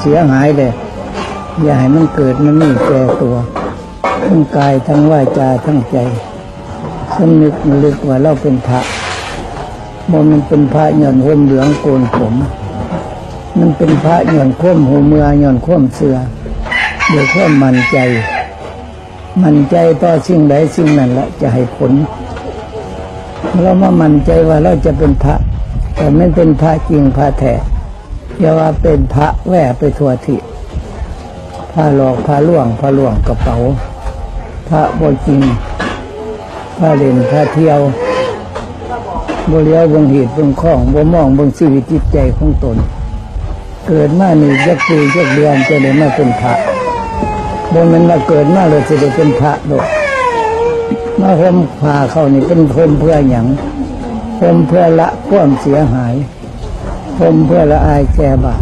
เสียหายเลยอย่าให้มันเกิดมันนี่แก่ตัวทั้งกายทั้งวาจาทั้งใจสำนึกระลึกว่าเราเป็นพระมันเป็นพระหย่อนห่มเหลืองโกนผม มันเป็นพระหย่อนข้มหูเมือหย่อนข้มเสือโดยความมันใจ มันใจต่อสิ่งใดสิ่งนั้นละจะให้ผลเรามามันใจว่าเราจะเป็นพระ แต่ไม่เป็นพระจริงพระแท้ อย่าว่าเป็นพระแหวไปทั่วทิพระหลอกพระล่วงพระล่วงกระเป๋า พระบจริงพระเล่นพระเที่ยวบเลี้ยวบงเหตุบงข้องบ่มองบงชีวิตจิตใจของตน เกิดมานี่ยักปียักเดือนจะได้มาเป็นพระบนมันมาเกิดมาเลยจะได้เป็นพระดอกมาห่มผ้าเขานี่เป็นห่มเพื่ออย่างห่มเพื่อละความเสียหาย ห่มเพื่อละอายแก่บาป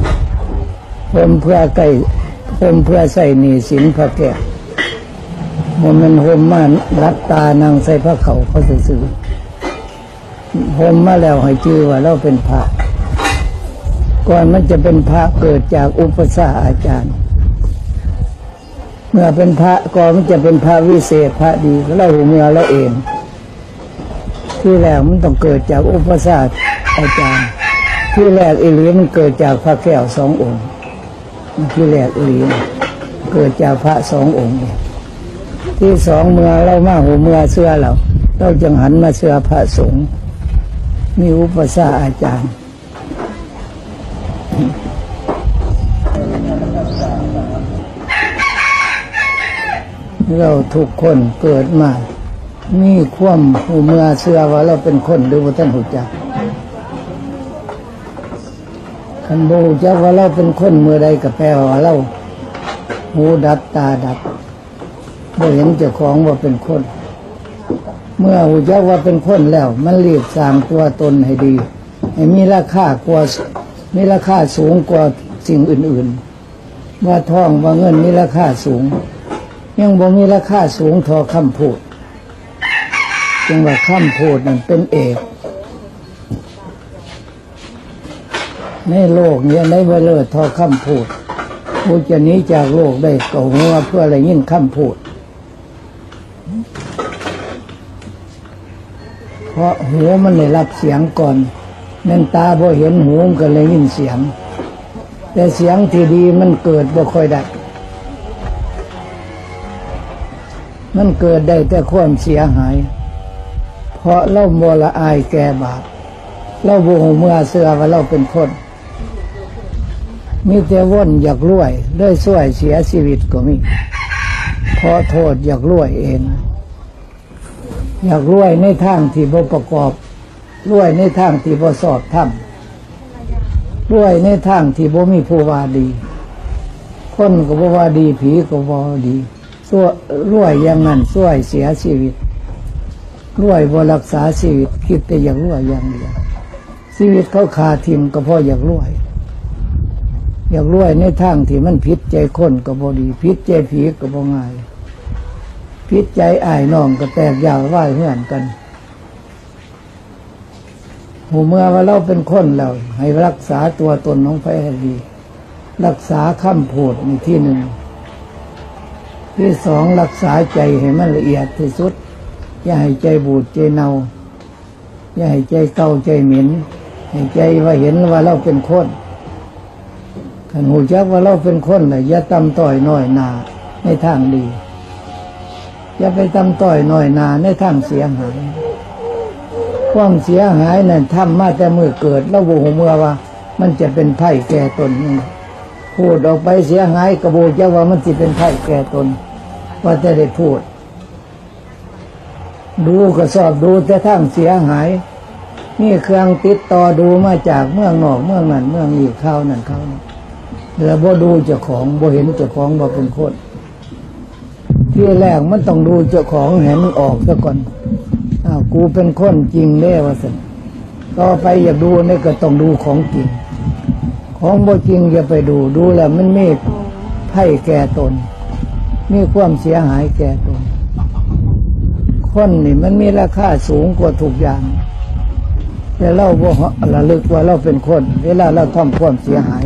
ห่มเพื่อไก่ห่มเพื่อใส่หนีสินพระแก่มันมันห่มมารับตานางใส่พระเขาเขาสื่อหมมาแล้วให้ชื่อว่าเราเป็นพระ ก่อนมันจะเป็นพระเกิดจากอุปสาอาจารย์ เมื่อเป็นพระก่อนมันจะเป็นพระวิเศษพระดีเราหูเมื่อเราเอง ที่แรกมันต้องเกิดจากอุปสาอาจารย์ ที่แรกอิลีมันเกิดจากพระแก้วสององค์ที่แรกอิลีเกิดจากพระสององค์ ที่สองเมื่อเรามาหูเมื่อเสื้อเราเราจึงหันมาเสื้อพระสงฆ์มีอุปสาอาจารย์เราทุกคนเกิดมา มีความหูเมื่อเชื่อว่าเราเป็นคนหรือว่าท่านหูจัก คันบูจักว่าเราเป็นคนเมื่อใดก็แปลว่าเราหูดับตาดับบ่เห็นเจ้าของว่าเป็นคน เมื่อหูจักว่าเป็นคนแล้ว มันรีบสร้างตัวตนให้ดีให้มีราคากว่ามีราคาสูงกว่าสิ่งอื่นๆ ว่าทองว่าเงินมีราคาสูง ยังบ่มีราคาสูงทอคำพูดจึงว่าคำพูดนั้นเป็นเอก ในโลกเนี้ยในเวลาทอคำพูดผู้จะหนี้จากโลกได้ก็หัวเพื่ออะไรยินคำพูด เพราะหูมันได้รับเสียงก่อนนั่นตาพอเห็นหูมันก็เลยยินเสียง แต่เสียงที่ดีมันเกิดบ่ค่อยได้ มันเกิดได้แต่ความเสียหาย เพราะเราโมละอายแก่บาปเราบูหูเมื่อเสือว่าเราเป็นคน มีแต่ว่นอยากรวยด้วยส่วยเสียชีวิตก็มีเพราะโทษอยากรวยเอง อยากรวยในทางที่บ่ประกอบรวยในทางที่บ่สอบทำรวยในทางที่บ่มีผู้ว่าดี คนก็บ่ว่าดีผีก็บ่ดีสั่วรวยอย่างนั้นส่วยเสียชีวิตรวยบ่รักษาชีวิตคิดแต่อยากรวยอย่างเดียวชีวิตเขาขาดทิมก็เพราะอยากรวย อยากรวยในทางที่มันผิดใจคนก็บ่ดีผิดใจผีก็บ่ง่ายผิดใจอายน้องก็แตกยาวว่ายเหือนกันหูเมื่อว่าเราเป็นคนเราให้รักษาตัวตนของพระให้ดี รักษาคำพูดในที่หนึ่ง ที่สองรักษาใจให้มันละเอียดที่สุด อย่าให้ใจบูดใจเนาอย่าให้ใจเก่าใจเหม็นให้ใจว่าเห็นว่าเราเป็นคน ขันหูจักว่าเราเป็นคนเลยอย่าตำต่อยน้อยหนาในทางดี อย่าไปตำต่อยน้อยหนาในทางเสียหายความเสียหายนั่นทำมาแต่เมื่อเกิดแล้วโวหูเมื่อว่า มันจะเป็นไผ่แก่ตนนี่พูดออกไปเสียหายกระโบจะว่ามันจะเป็นไผ่แก่ตน ว่าจะได้พูด ดูก็สอบดูแต่ทั้งเสียหาย นี่เครื่องติดต่อดูมาจากเมืองนอกเมืองนั้นเมืองนี้เข้านั่นเข้านี่ แล้วบ่ดูเจ้าของบ่เห็นเจ้าของบ่เป็นคนที่แรกมันต้องดูเจ้าของเห็นออกซะก่อนอ้าวกูเป็นคนจริงแน่ว่าสิต่อไปอยากดูนี่ก็ต้องดูของจริง ของบ่จริงอย่าไปดูดูแล้วมันมีไพ่แก่ตน มีความเสียหายแก่ตน คนนี่มันมีราคาสูงกว่าทุกอย่าง แต่เราบ่ระลึกว่าเราเป็นคน เวลาเราทำความเสียหาย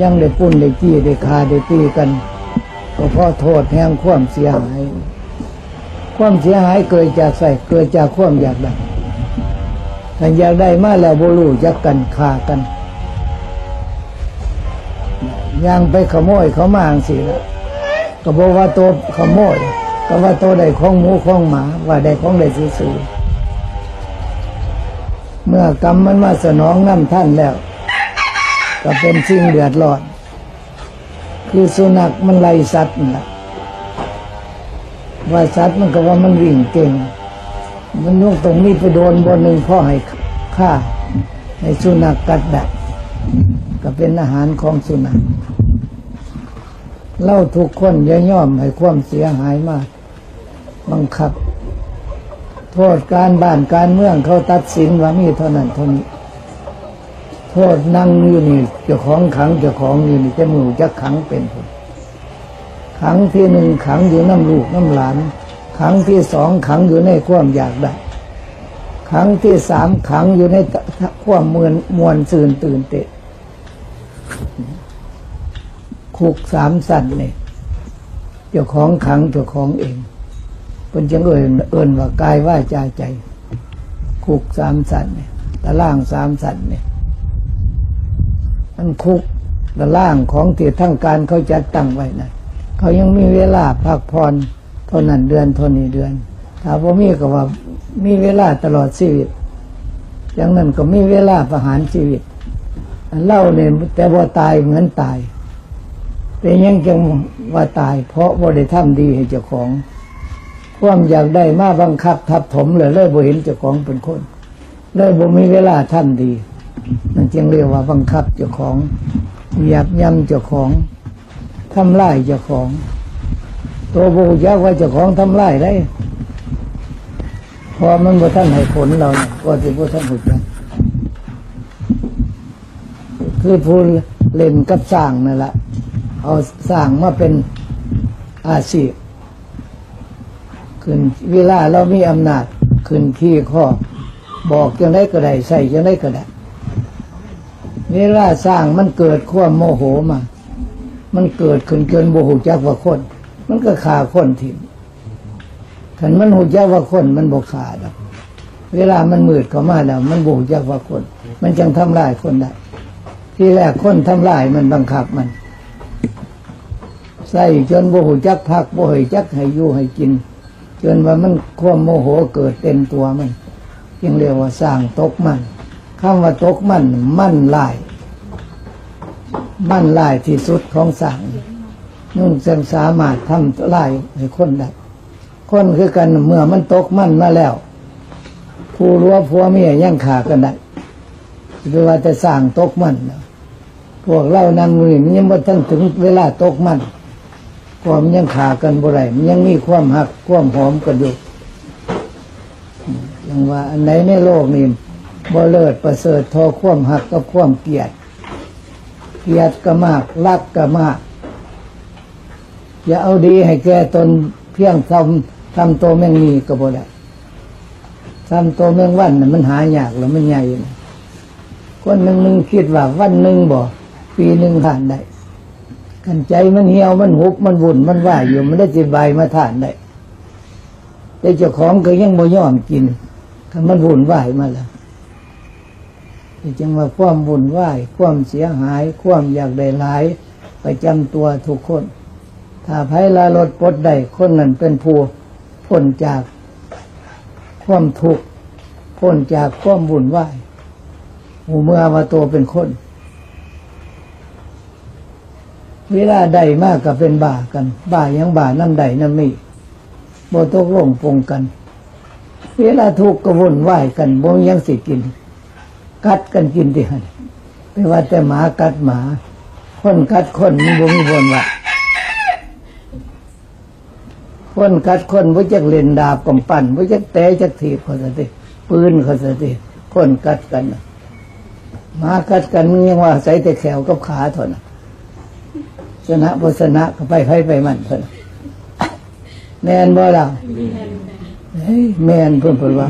ยังได้ปุ้นได้จี้ได้คาได้ตีกันก็พราะโทษแห่งความเสียหาย ความเสียหายเกิดจากใส่เกิดจากความอยากได้ถ้าอยากได้มาแล้วบรู้จักกันฆ่ากันยังไปขโมยเขามาจังสิละก็บอกว่าตัวขโมย ก็ว่าตัวได้ของหมูของหมา ว่าได้ของได้ซื้อเมื่อกรรมมันมาสนองน้ำท่านแล้ว ก็เป็นสิ่งเดือดร้อน คือสุนัขมันไล่สัตว์นั่นแหละว่าสัตว์มันก็ว่ามันวิ่งเก่ง มันนุ่งตรงนี้ไปโดนบนหนึ่งพ่อให้ฆ่าให้สุนัขกัดดักก็เป็นอาหารของสุนัขเล่าทุกคนย่าย่อมให้ความเสียหายมาก บังคับ โทษการบ้านการเมืองเขาตัดสินว่ามีเท่านั้นเท่านี้ โทษนั่งอยู่นี่จ้าของขังจ้าของอยู่นี่จะมือจะขังเป็นผลขังที่หนึ่งขังอยู่น้ำลูกน้ำหลาน ขังที่สองขังอยู่ในความอยากได้ขังที่สามขังอยู่ในความเมือนมวนสื่นตื่นเตะคุกสามสันเนี่ยเจ้าของขังเจ้าของเองเป็นจังเอิญเอิญว่ากายว่าจใจคุกสามสันเนี่ยตะล่างสามสันเนี่ย มันคุกตะล่างของที่ทั้งการเขาจัดตั้งไว้นะเขายังมีเวลาพักผ่อนท่านั้นเดือนท่านี้เดือนถ้าพ่มีก็ว่ามีเวลาตลอดชีวิตอย่างนั้นก็มีเวลาประหารชีวิตเล่าเนี่ยแต่ว่าตายเหมือนตายแต่ยังจังว่าตาย เพราะว่าได้ทำดีให้เจ้าของความอยากได้มาบังคับทับถมเลยเลยบ่เห็นเจ้าของเป็นคนเลยบ่มีเวลาทำดีน จึงเรียกว่าบังคับเจ้าของหยียบย่ำเจ้าของทำลายเจ้าของ ตัวบูยักว่าเจ้าของทำลายได้พอมันบ่ท่านให้ผลเราเนี่ยก็จะบ่ท่านหุดกันคือผู้เล่นกับสร้างนั่นแหละเอาสร้างมาเป็นอาชีพขึ้นเวลาเรามีอำนาจขึ้นขี้ข้อบอกยังได้ก็ได้ใส่ยังได้ก็ได้ เวลาสร้างมันเกิดความโมโหมา มันเกิดขึ้นจนโมโหจักว่าคน มันก็ขาคนทิ้งขันมันหูจักว่าคนมันบกขาดอกเวลามันมืดเข้ามาแล้วมันบกจักว่าคน มันจังทำลายคนได้ที่แรกคนทำลายมันบังคับมัน ใส่จนโมโหจักพักโมโหจักให้อยู่ให้กิน จนว่ามันความโมโหเกิดเต็มตัวมันจึงเรียกว่าสร้างตกมัน คำว่าตกมันมั่นลาย มั่นลายที่สุดของสร้างนุ่นจึงสามารถทำลายให้คนได้คนคือกันเมื่อมันตกมันมาแล้วผู้รั้วผัวเมียยังขากันได้หรือว่าจะสร้างตกมันนพวกเรานั่งมือมันยังไม่ทั้งถึงเวลาตกมันความนยังขากันบ่ไรมันยังมีความหักความหอมกันอยู่อย่างว่าอันไหนในโลกนี้ บ่เลิศประเสริฐทอความหักกับความเกียดเกียดก็มากรักก็มาก อย่าเอาดีให้แก่ตนเพียงทำทำตัวแมงมีก็บ่ได้ทำตัวแมงวันน่ะมันหายากแล้วมันใหญ่นะคนหนึ่งหนึ่งคิดว่าวันหนึ่งบ่ปีหนึ่งผ่านได้กันใจมันเหี่ยวมันหุบมันวุ่นมันว่าอยู่มันได้จิบายมาทานได้แต่เจ้าของก็ยังบ่ยอมกินถ้ามันวุ่นวายมาแล้ว จึงว่าความวุ่นวาย ความเสียหาย ความอยากได้หลายประจำตัวทุกคน ถ้าไพ่ลาลดปดได้คนนั้นเป็นผู้พ้นจากความทุกข์พ้นจากความวุ่นวายหูเมื่อว่าตัวเป็นคน เวลาใดมากก็เป็นบ่ากัน บ่ายังบ่าน้ำใดน้ำมีโบตกลงปงกัน เวลาทุกข์ก็วุ่นวายกันบ่ยังสิกิน กัดกันกินที่หันไม่ว่าแต่หมากัดหมา คนกัดคนมันบ่มีวนว่าคนกัดคนว่าจักเล่นดาบกำปั้นว่าจักแตะจักถีบเขาสติปืนเขาสติคนกัดกันน่ะหมากัดกันมึงยังว่าใส่แต่แขวกับขาเถอะนะชนะบชนะก็ไปไพ่ไปมันเถอะนะแมนบ่ล่ะเฮ้ยแมนเพิ่นเพิ่นว่า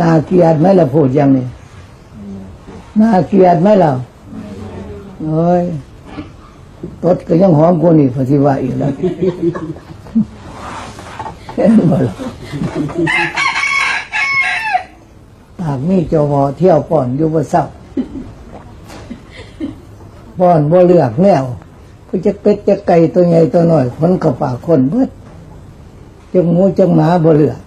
น่าเกลียดไหมล่ะพูดอย่างนี้น่าเกลียดไหมล่ะโอ้ยตดก็ยังหอมกว่านี่พอสิว่าอีกแล้วเห็นบ่ล่ะปากมีเจ้าหอเที่ยวป่อนอยู่บ่เศร้าป่อนบ่เลือกแนวก็จะเป็ดจะไก่ตัวใหญ่ตัวน้อยคนเข้าปากคนเบิดจังหมูจังหมาบ่เลือก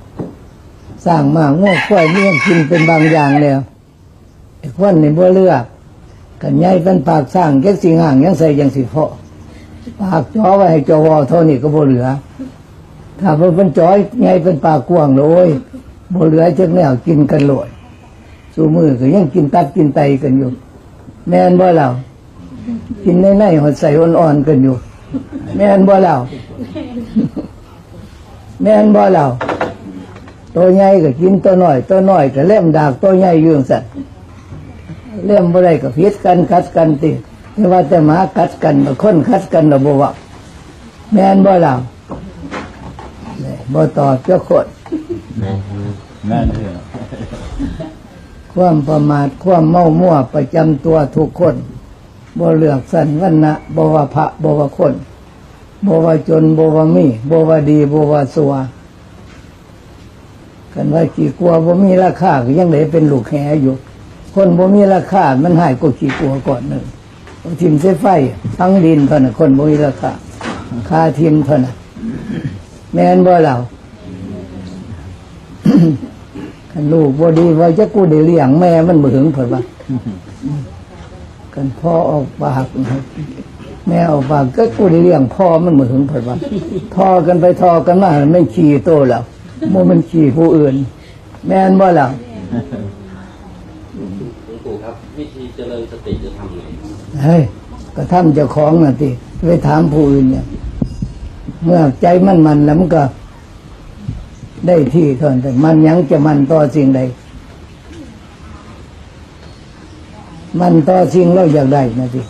สร้างมาง้อควยเมี่ยงกินเป็นบางอย่างแล้วไอ้ควันในบ่เลือกกันใหญ่เป็นปากสร้างแค่สิห่างยังใส่ยังสิเพาะปากจ่อไว้ให้จอวอเท่านี้ก็บ่เหลือ ถ้าบ่เป็นจ้อยใหญ่เป็นปากกว้างเลยโบ่เหลือจักแนวกินกันโลดสู่มือก็ยังกินตับกินไตกันอยู่ แม่นบ่เรากินในในๆหดใส่อ่อนๆกันอยู่ แม่นบ่เราแม่นบ่เรา ตัวใหญ่ก็กินตัวน้อย ตัวน้อยก็เล่มดากตัวใหญ่อยื่จั่งสัตว์เล่มบ่ได้ก็พิษกันคัดกันติไม่ว่าแต่หมากัดกันบ่คนคัดกันระบ่ว่าแม่นบ่ล่ะนี่บ่ตอบเจ้าคนนั่นเองความประมาทความเมามั่วประจำตัวทุกคนบ่เลือกสันวันนะบ่ว่าพระบ่ว่าคนบ่ว่าจนบ่ว่ามีบ่ว่าดีบ่ว่าสัว กันว่าขี้กลัวบ่มีราคาก็ยังเหลือเป็นลูกแหอยู่ คนบ่มีราคา มันหายกว่าขี้กลัวก่อนหนึ่งทิมเส้ไฟทั้งดินเท่านั้นคนบ่มีราคาค่าทิมเท่านั้นแม่นบ่เราคันลูกบ่ดีว่าจะกูได้เลี้ยงแม่มันบ่ถึงเพิ่นว่ากันพ่อออกปากแม่ออกปากก็กูได้เลี้ยงพ่อมันบ่ถึงเพิ่นว่าทอกันไปทอกันมามันไม่ขี้โตแล้ว บ่มันขี้ผู้อื่น แม่นบ่ล่ะหลวงปู่ครับ วิธีเจริญสติจะทำไงเฮ้ยก็ทำเจ้าของน่ะติไปถามผู้อื่นเนี่ย เมื่อใจมันมันแล้วมันก็ ได้ที่เท่านั้นแต่มันยังจะมันต่อสิ่งใด มันต่อสิ่งเราอยากได้นะสิ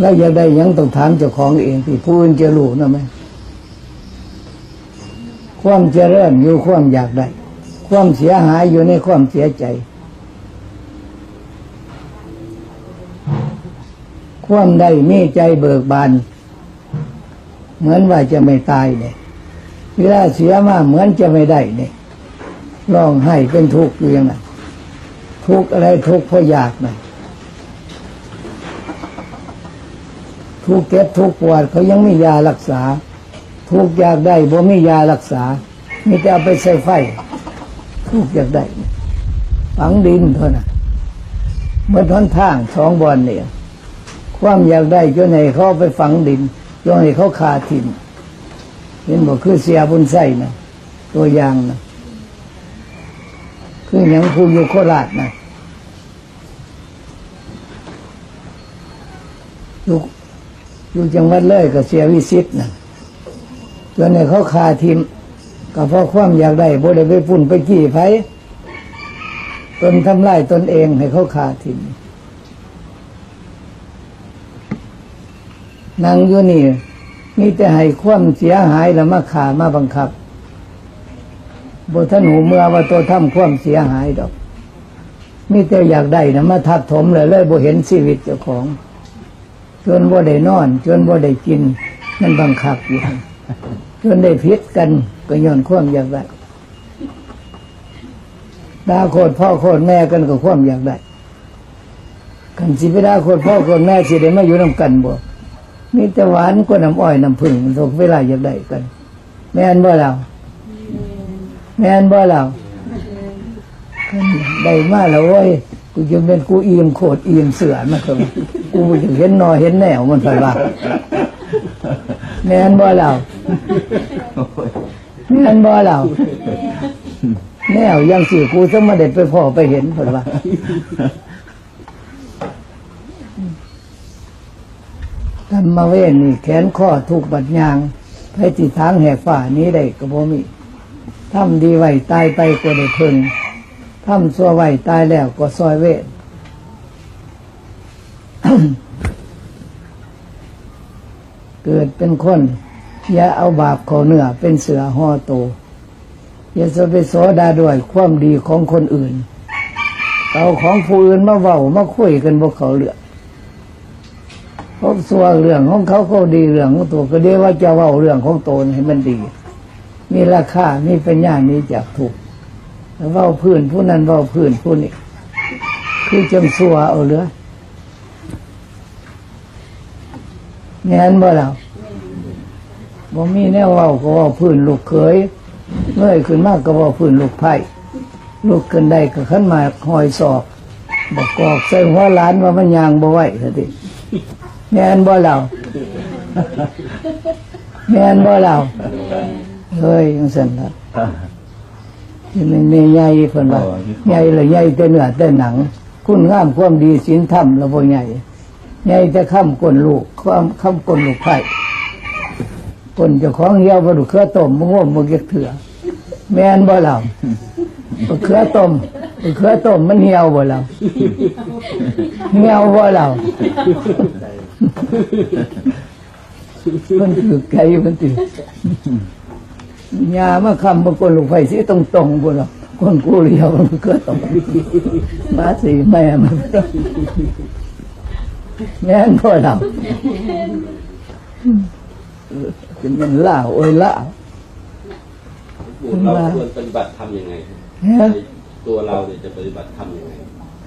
เราอยากได้หยังต้องถามเจ้าของเองที่ผู้อื่นจะรู้นะไหม ความเจริญอยู่ความอยากได้ ความเสียหายอยู่ในความเสียใจ ความได้มีใจเบิกบาน เหมือนว่าจะไม่ตายเนี่ยเวลาเสียมาเหมือนจะไม่ได้เนี่ยร้องไห้เป็นทุกข์อยู่อย่างนั้นทุกข์อะไรทุกข์เพราะอยากนะทุกข์เก็บทุกข์ปวดเขายังไม่ยารักษา ทุกอยากได้บ่มียารักษามีแต่เอาไปใส่ไฟทุกอยากได้ฝังดินเท่านั้นเมื่อทนทางสองบอลเนี่ย ความอยากได้จนให้เขาไปฝังดินจนให้เขาขาทิมเห็นบอกคือเสียบุญไส้นะตัวอย่างนะคืออย่างผู้อยู่โคราชนะอยู่อยู่จังหวัดเลยก็เสียวิสิตนะ จนให้เขาขาทิมก็เพราะความอยากได้บ่ได้ไปปุ่นไปกี่ไผตนทำลายตนเองให้เขาขาทิมนั่งอยู่นี่มีแต่ให้ความเสียหายแล้วมาขามาบังคับบท่านหูเมื่อว่าตัวทำความเสียหายดอกมีแต่อยากได้นะมาทับถมเลยเลยบ่เห็นชีวิตเจ้าของ จนบ่ได้นอน จนบ่ได้กิน มันบังคับอยู่ จนได้พิษกันก็ย้อนความอยากได้ดาโคตรพ่อโคตรแม่กันก็ความอยากได้กันสิไปดาโคตรพ่อโคตรแม่สิได้มาอยู่นำกันบ่มีแต่หวานกว่าน้ำอ้อยน้ำผึ้งมันทุกเวลาอยากได้กัน แม่นบ่เราแม่นบ่เราได้มาแล้วเว้ยกูจะเป็นกูอิ่มโคตรอิ่มเสือมันก็กูจะเห็นนอเห็นแนวมันไปว่า แม่นบ่เราแม่นบ่เราแนวยังสิกูจะมาได้ไปพ่อไปเห็นเพิ่นว่าธรรมเวทนี่แขนข้อถูกบัดยางไปติทางแหกฝ่านี้ได้ก็บ่มีทำดีไว้ตายไปก็ได้พึงทำซัวไว้ตายแล้วก็ซอยเวท เกิดเป็นคน อย่าเอาบาปขอเนื้อเป็นเสือห่อโต อย่าจะไปโสดาด้วยความดีของคนอื่น เอาของผู้อื่นมาเว้ามาคุยกันบ่เขาเรื่องเขาะสัวเรื่องของเขาเขาดีเรื่องของตัวก็เดียวว่าจะเว้าเรื่องของตนให้มันดี มีราคามีปัญญามีจักถูกแล้วเว้าพื้นผู้นั้นเว้าพื้นผู้นี้คือจำสัวเอาเหลือ แม่นบ่เราบ่มีแนวเว้าก็เว้าพื้นลูกเขยเงยขึ้นมากก็เว้าพื้นลูกไผ่ลูกขึ้นได้ก็ขึ้นมาหอยศอกบอกกอกใส่หัวหลานว่ามันยางบ่ไหวซะดิแม่นบ่เราแม่นบ่เราเฮ้ยจังซั่นล่ะที่มันมีใหญ่เพิ่นว่าใหญ่ละใหญ่แต่เนื้อแต่หนัง คุณงามความดีศีลธรรมละบ่ใหญ่ ใหญ่แต่ค้ำก้นลูกความค้ำก้นลูกไผ่ก้นเจ้าของเหี่ยวบ่ดูเครือต้มบ่ง่วงบ่เก็บเถื่อแม่นบ่ล่ะบ่เครือต้มเครือต้มมันเหี่ยวบ่ล่ะเหี่ยวบ่ล่ะมันคือไก่มันติยามาคำบางคนลูกไฟสีตรงตรงบุญหรอกคนกูเรียวมันก็ตรงมาสีแม่มัน แม่นพ่อเราเป็นมันล่าโอ้ยล่าเราควรปฏิบัติทำยังไงเฮ้ยตัวเราเนี่ยจะปฏิบัติทำยังไง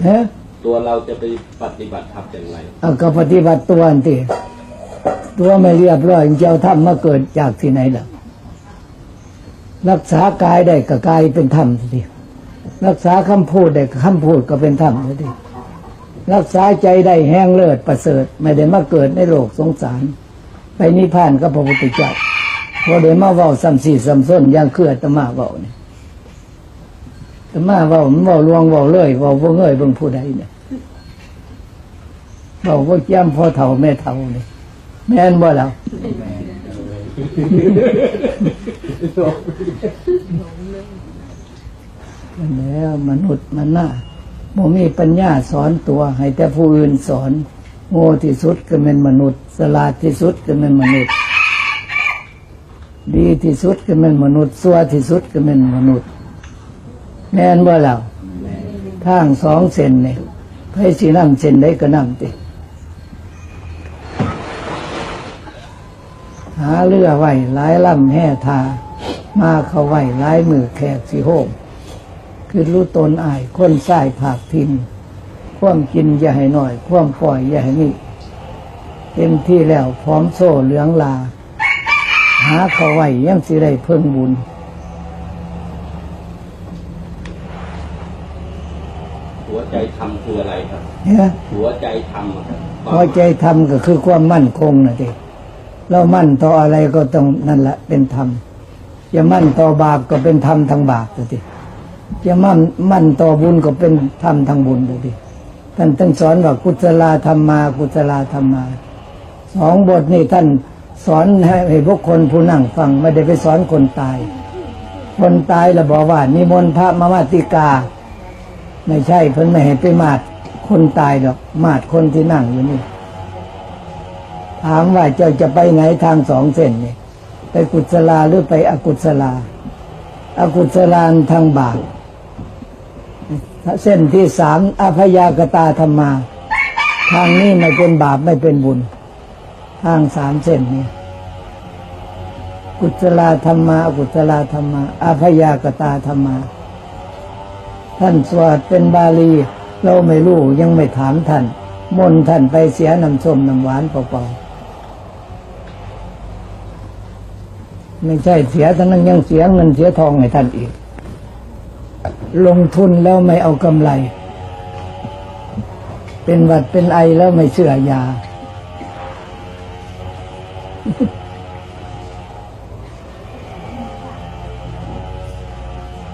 เฮ้ยตัวเราจะไปปฏิบัติทำอย่างไรเอาก็ปฏิบัติตัวอันตีตัวไม่เรียบร้อยเจ้าทำมาเกิดจากที่ไหนล่ะ รักษากายได้ก็กายเป็นธรรมสิรักษาคำพูดได้ก็คำพูดก็เป็นธรรมสิ รักษาใจได้แห้งเลิศประเสริฐ ไม่ได้มาเกิดในโลกสงสาร ไปนิพพานก็พระพุทธเจ้าพอได้มาเว้าซ้ำสี่ซ้ำส้นอย่างเครืออาตมาเว้าเนี่ยอาตมาเว้ามันเว้าลวงเว้าเลยเว้าบ่เงยเบิ่งผู้ใดเนี่ยเว้าบ่แจ้มพ่อเฒ่าแม่เฒ่าเนี่ยแม่นบ่ล่ะแล้วมนุษย์มันน่า บ่มีปัญญาสอนตัว ให้แต่ผู้อื่นสอน โง่ที่สุดก็เป็นมนุษย์ สลาดที่สุดก็เป็นมนุษย์ ดีที่สุดก็เป็นมนุษย์ซัวที่สุดก็เป็นมนุษย์ แม่นบ่เราทางสองเส้นนี่ไผสินำเส้นใดก็นำติหาเรือไหวหลายลำแห่ทา มาเขาไหวหลายมือแขกสิโฮม คือรู้ตนอายคนสายผากทินความกินอย่าให้หน่อย ความปล่อยอย่าให้มีเต็มที่แล้วพร้อมโซ่เหลืองลา หาเขาไว้ยังสิได้เพิ่งบุญ หัวใจทำคืออะไรครับ เนี่ยหัวใจทำอะครับพอใจทำก็คือความมั่นคงนะทีเรามั่นต่ออะไรก็ต้องนั่นแหละเป็นธรรมจะมั่นต่อบาปก็เป็นธรรมทางบาปนะที จะมั่นมั่นต่อบุญก็เป็นธรรมทางบุญนะทีท่านต้องสอนว่ากุศลธรรมา กุศลธรรมาสองบทนี่ท่านสอนให้พวกคนผู้นั่งฟังไม่ได้ไปสอนคนตาย คนตายแล้วบอกว่านิมนต์พระมามาติกา ไม่ใช่เพิ่นไม่ให้ไปมาดคนตายดอก มาดคนที่นั่งอยู่นี่ถามว่าเจ้าจะไปไหนทางสองเส้นนี่ไปกุศลาหรือไปอกุศลาอากุศลานทางบาป เส้นที่สามอภยากตาธรรมา ทางนี้ไม่เป็นบาปไม่เป็นบุญ ทางสามเส้นนี้กุศลธรรมากุศลธรรมาอภยากตาธรรมา ท่านสวดเป็นบาลี เราไม่รู้ยังไม่ถามท่านมนท่านไปเสียน้ำส้มน้ำหวานเปล่าๆไม่ใช่เสียทั้งนั้นยังเสียเงินเสียทองให้ท่านอีก ลงทุนแล้วไม่เอากำไร เป็นหวัดเป็นไอแล้วไม่เชื่อยา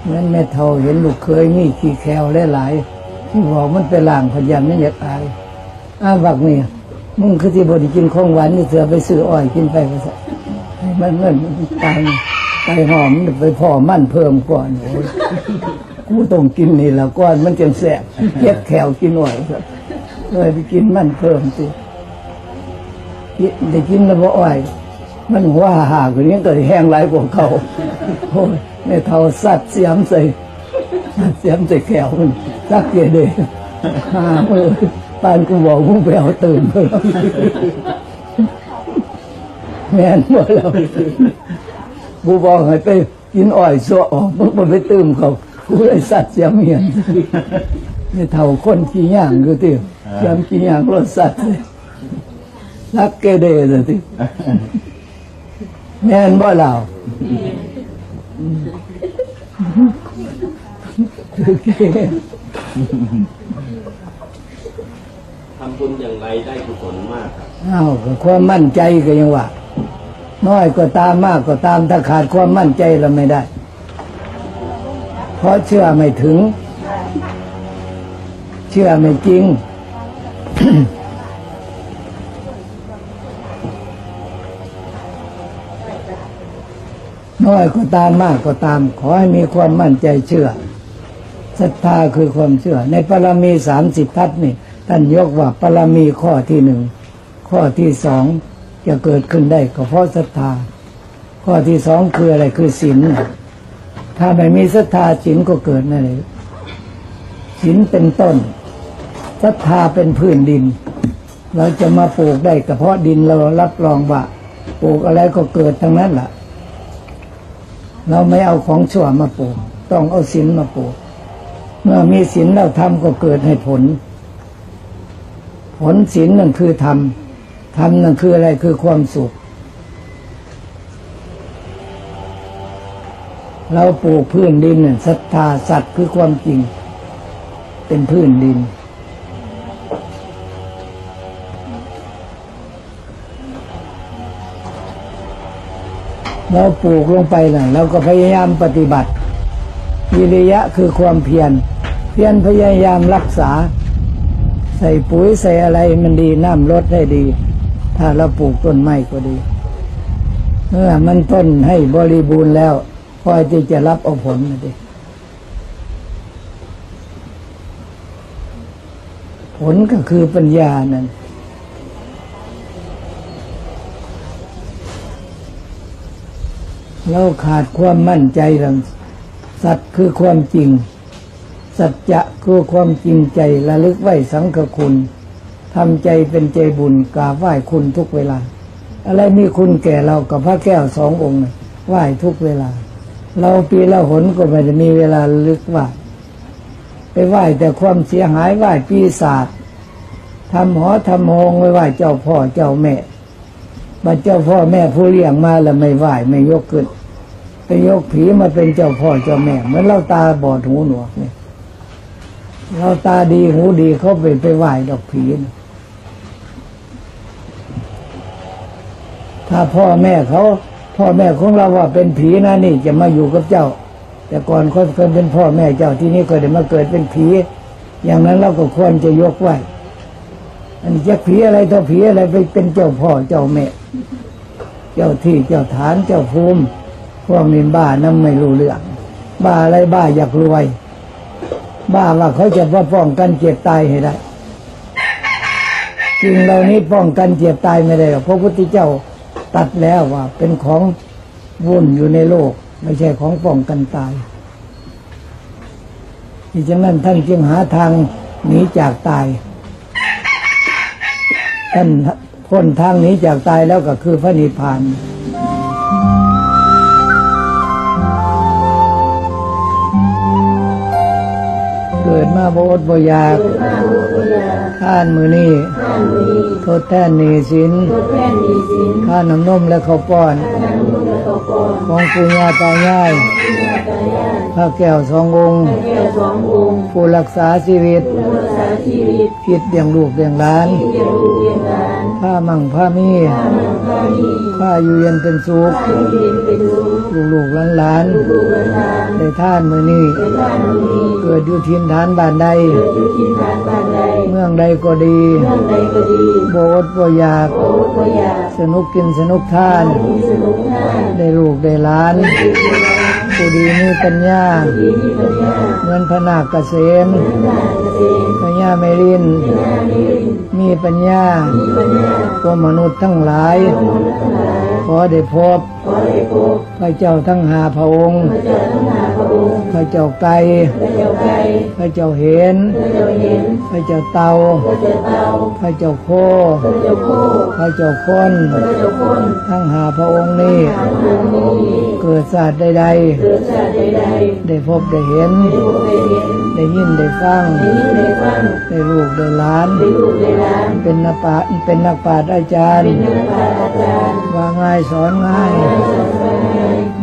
เหมือนแม่เท่าเห็นลูกเคยนี่ขี้แคลหลายๆที่บอกมันเป็นล่างพยายามไม่อยากอายอ้าบักเนี่ยมึงคือที่บดีกินของหวานนี่เสือไปซื้ออ้อยกินไปก็ซะมันเงินตายตายหอมไปพ่อมั่นเพิ่มก่อนโอ้ย กูต้องกินนี่แล้วก่อนมันจังแสบเก็บแขวกินอ้อยซะเลยไปกินมั่นเพิ่มสิกินได้กินแล้วบ่อ้อยมันหัวหากว่านี้ก็แห้งหลายกว่าเขาโอ้ยแม่เท่าสัตว์เสียมใส่เสียมใส่แขวมันสักเกียเดยฮ่าเออปานกูบอกมึงไปเอาตื่นไปแล้วแม่นบ่แล้วกูบอกให้ไปกินอ้อยซัวออกมึงบ่ไปตื่มเขา กูเลยสัตว์เสียมเหียนนี่เท่าคนขี้ย่างกูติเสียมขี้ย่างรสสัตว์เลยรักเกเดเลยติแม่นบ่เราทำบุญอย่างไรได้กุศลมากครับอ้าวก็ความมั่นใจก็ยังว่า น้อยก็ตามมากก็ตามถ้าขาดความมั่นใจเราไม่ได้ เพราะเชื่อไม่ถึง เชื่อไม่จริง น้อยก็ตามมากก็ตาม ขอให้มีความมั่นใจเชื่อศรัทธาคือความเชื่อ ในปรมีสามสิบทัศน์นี่ท่านยกว่าปรมีข้อที่หนึ่งข้อที่สองจะเกิดขึ้นได้ก็เพราะศรัทธา ข้อที่สองคืออะไรคือศีล ถ้าไม่มีศรัทธาศีลก็เกิดนั่นเองศีลเป็นต้นศรัทธาเป็นพื้นดิน เราจะมาปลูกได้ก็เพราะดินเรารับรองว่าปลูกอะไรก็เกิดทั้งนั้นแหละเราไม่เอาของชั่วมาปลูก ต้องเอาศีลมาปลูก เมื่อมีศีลแล้วทำก็เกิดให้ผล ผลศีลนั่นคือธรรมธรรมนั่นคืออะไรคือความสุข เราปลูกพื้นดินน่ะศรัทธาสัตว์คือความจริง เป็นพื้นดิน เราปลูกลงไปน่ะเราก็พยายามปฏิบัติวิริยะคือความเพียรเพียรพยายามรักษา ใส่ปุ๋ยใส่อะไรมันดีน้ำลดให้ดี ถ้าเราปลูกต้นไม้ก็ดีเมื่อมันต้นให้บริบูรณ์แล้ว พอที่จะรับเอาผลนะดิผลก็คือปัญญานั่นเราขาดความมั่นใจลำสัตว์คือความจริง สัจจะคือความจริงใจระลึกไหวสังฆคุณทำใจเป็นใจบุญกราบไหว้คุณทุกเวลา อะไรมีคุณแก่เรากับพระแก้วสององค์ไหว้ทุกเวลา เราปีละหนก็ไม่ได้มีเวลาลึกไหว้ไปไหว้แต่ความเสียหายไหว้ปีศาจทำหอทำโฮงไว้ไหว้เจ้าพ่อเจ้าแม่บัดเจ้าพ่อแม่ผู้เลี้ยงมาแล้วไม่ไหว้ไม่ยกขึ้นไปยกผีมาเป็นเจ้าพ่อเจ้าแม่เหมือนเราตาบอดหูหนวกเนี่ยเราตาดีหูดีเขาไปไปไหว้ดอกผีนะถ้าพ่อแม่เขา พ่อแม่ของเราว่าเป็นผีนะนี่จะมาอยู่กับเจ้า แต่ก่อนเขาเคยเป็นพ่อแม่เจ้าที่นี่ก็ได้มาเกิดเป็นผี อย่างนั้นเราก็ควรจะยกไหวอันนี้จะผีอะไรถ้าผีอะไรไปเป็นเจ้าพ่อเจ้าแม่ เจ้าที่เจ้าฐานเจ้าภูมิพวกนี้บ้านั่นไม่รู้เรื่องบ้าอะไรบ้าอยากรวย บ้าว่าเขาจะว่าป้องกันเจ็บตายให้ได้จริงเหล่านี้ป้องกันเจ็บตายไม่ได้หรอกพระพุทธเจ้า ตัดแล้วว่าเป็นของวุ่นอยู่ในโลก ไม่ใช่ของป้องกันตายที่ฉะนั้นท่านจึงหาทางหนีจากตาย ท่านพ้นทางหนีจากตายแล้วก็คือพระนิพพานเกิดมาบดบอยาก ท่านมือนี้ทดแทนหนีสินข้าน้ำนมและข้าวป้อน ของปุญญาตายายพระแก้วสององค์ ผู้รักษาชีวิต คิดเลี้ยงลูกเลี้ยงหลาน ผ้ามั่งผ้ามีผ้าอยู่เย็นเป็นสุขลูกลูกหลานหลานๆได้ท่านมือนี้เกิดอยู่ทินฐานบ้านใด เมืองใดก็ดีโบอดบ่อยาก สนุกกินสนุกทาน ได้ลูกได้หลาน ผู้ดีมีปัญญาเงินพนาคเกษมปัญญาเมริน มีปัญญาพวกมนุษย์ทั้งหลาย ขอได้พบ พระเจ้าทั้งหาพระองค์พระเจ้าทั้งหาพระองค์พระเจ้าไก่พระเจ้าไก่พระเจ้าเห็นพระเจ้าเห็นพระเจ้าเตาพระเจ้าเตาพระเจ้าโคพระเจ้าโคพระเจ้าคนพระเจ้าคนทั้งหาพระองค์นี้ทางทางนี้เกิดศาสตร์ใดเกิดชาติใดๆได้พบได้เห็นๆได้พบได้เห็นได้ยินได้ฟังได้ยินได้ฟังได้ลูกได้หลานได้ลูกได้หลานเป็นนักปราชญ์เป็นนักปราชญ์อาจารย์เป็นนักปราชญ์อาจารย์ว่าง่ายสอนง่ายสอนไว้ให้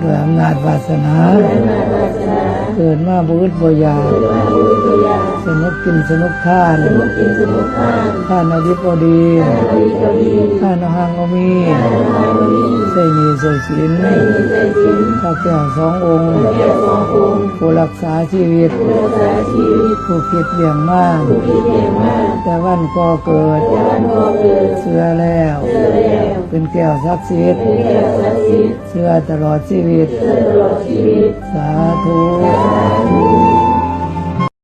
ด้วยอำนาจวาสนาและมาวาสนาเกิดมาบุตรบอยากเกิดมาบุญตัวอย่างสนุกกินสนุกท่านสนุกกินสนุกทานท่านอดิบดีทานดีก็ดีท่านหังอมีทานทานก็ดีใส่มีใส่ศีลไม่มีใจสินข้าแก้วสององค์แก้วสององค์ผู้รักษาชีวิต ผู้รักษาชีวิตผู้คิดเลี้ยงมากผู้ที่เก่งมาก แต่วันก็เกิดแต่วันก็เกิดเสื้อแล้วเจอแล้ว เป็นแก้วศักดิ์สิทธิ์เชื่อตลอดชีวิตเจอตลอดชีวิต สาธุ